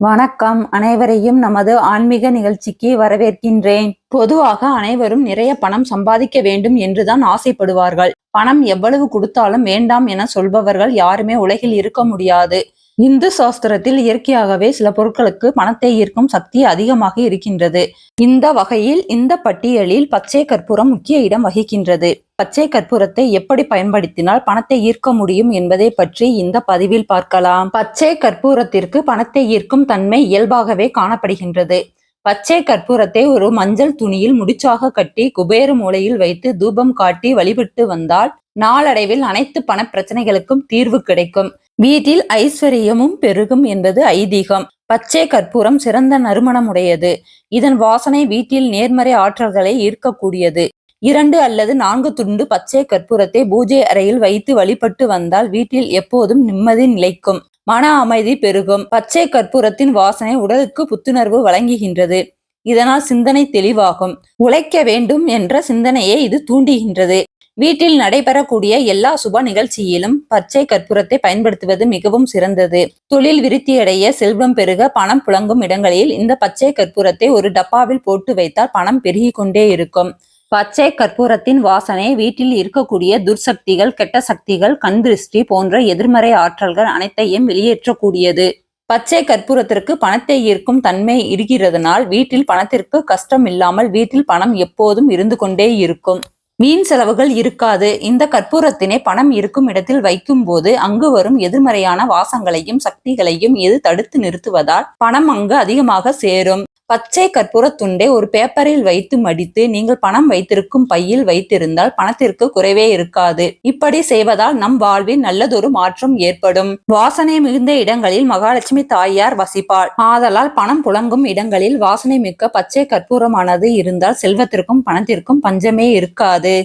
வணக்கம். அனைவரையும் நமது ஆன்மீக நிகழ்ச்சிக்கு வரவேற்கின்றேன். பொதுவாக அனைவரும் நிறைய பணம் சம்பாதிக்க வேண்டும் என்றுதான் ஆசைப்படுவார்கள். பணம் எவ்வளவு கொடுத்தாலும் வேண்டாம் என சொல்பவர்கள் யாருமே உலகில் இருக்க முடியாது. இந்து சாஸ்திரத்தில் இயற்கையாகவே சில பொருட்களுக்கு பணத்தை ஈர்க்கும் சக்தி அதிகமாக இருக்கின்றது. இந்த வகையில் இந்த பட்டியலில் பச்சை கற்பூரம் முக்கிய இடம் வகிக்கின்றது. பச்சை கற்பூரத்தை எப்படி பயன்படுத்தினால் பணத்தை ஈர்க்க முடியும் என்பதை பற்றி இந்த பதிவில் பார்க்கலாம். பச்சை கற்பூரத்திற்கு பணத்தை ஈர்க்கும் தன்மை இயல்பாகவே காணப்படுகின்றது. பச்சை கற்பூரத்தை ஒரு மஞ்சள் துணியில் முடிச்சாக கட்டி குபேர மூலையில் வைத்து தூபம் காட்டி வழிபட்டு வந்தால் நாளடைவில் அனைத்து பண பிரச்சனைகளுக்கும் தீர்வு கிடைக்கும். வீட்டில் ஐஸ்வர்யமும் பெருகும் என்பது ஐதீகம். பச்சை கற்பூரம் சிறந்த நறுமணமுடையது. இதன் வாசனை வீட்டில் நேர்மறை ஆற்றல்களை ஈர்க்கக்கூடியது. இரண்டு அல்லது நான்கு துண்டு பச்சை கற்பூரத்தை பூஜை அறையில் வைத்து வழிபட்டு வந்தால் வீட்டில் எப்போதும் நிம்மதி நிலைக்கும். மன அமைதி பெருகும். பச்சை கற்பூரத்தின் வாசனை உடலுக்கு புத்துணர்வு வழங்குகின்றது. இதனால் சிந்தனை தெளிவாகும். உழைக்க வேண்டும் என்ற சிந்தனையை இது தூண்டுகின்றது. வீட்டில் நடைபெறக்கூடிய எல்லா சுப நிகழ்ச்சியிலும் பச்சை கற்பூரத்தை பயன்படுத்துவது மிகவும் சிறந்தது. தொழில் விருத்தியடைய செல்வம் பெருக பணம் புழங்கும் இடங்களில் இந்த பச்சை கற்பூரத்தை ஒரு டப்பாவில் போட்டு வைத்தால் பணம் பெருகிக் கொண்டே இருக்கும். பச்சை கற்பூரத்தின் வாசனை வீட்டில் இருக்கக்கூடிய துர்சக்திகள் கெட்ட சக்திகள் கண் திருஷ்டி போன்ற எதிர்மறை ஆற்றல்கள் அனைத்தையும் வெளியேற்றக்கூடியது. பச்சை கற்பூரத்திற்கு பணத்தை ஈர்க்கும் தன்மை இருக்கிறதுனால் வீட்டில் பணத்திற்கு கஷ்டம் இல்லாமல் வீட்டில் பணம் எப்போதும் இருந்து கொண்டே இருக்கும். மீன் செலவுகள் இருக்காது. இந்த கற்பூரத்தினை பணம் இருக்கும் இடத்தில் வைக்கும் போது அங்கு வரும் எதிர்மறையான வாசங்களையும் சக்திகளையும் எது தடுத்து நிறுத்துவதால் பணம் அங்கு அதிகமாக சேரும். பச்சை கற்பூர துண்டை ஒரு பேப்பரில் வைத்து மடித்து நீங்கள் பணம் வைத்திருக்கும் பையில் வைத்திருந்தால் பணத்திற்கு குறைவே இருக்காது. இப்படி செய்வதால் நம் வாழ்வில் நல்லதொரு மாற்றம் ஏற்படும். வாசனை மிகுந்த இடங்களில் மகாலட்சுமி தாயார் வசிப்பாள். ஆதலால் பணம் புழங்கும் இடங்களில் வாசனை மிக்க பச்சை கற்பூரமானது இருந்தால் செல்வத்திற்கும் பணத்திற்கும் பஞ்சமே இருக்காது.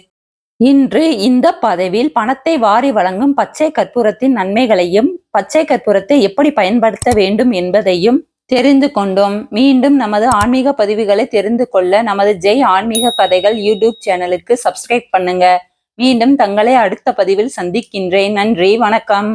இன்று இந்த பதவியில் பணத்தை வாரி வழங்கும் பச்சை கற்பூரத்தின் நன்மைகளையும் பச்சை கற்பூரத்தை எப்படி பயன்படுத்த வேண்டும் என்பதையும் தெரிந்து கொண்டோம். மீண்டும் நமது ஆன்மீக பதிவுகளை தெரிந்து கொள்ள நமது ஜெய் ஆன்மீக கதைகள் யூடியூப் சேனலுக்கு சப்ஸ்கிரைப் பண்ணுங்க. மீண்டும் தங்களை அடுத்த பதிவில் சந்திக்கின்றேன். நன்றி. வணக்கம்.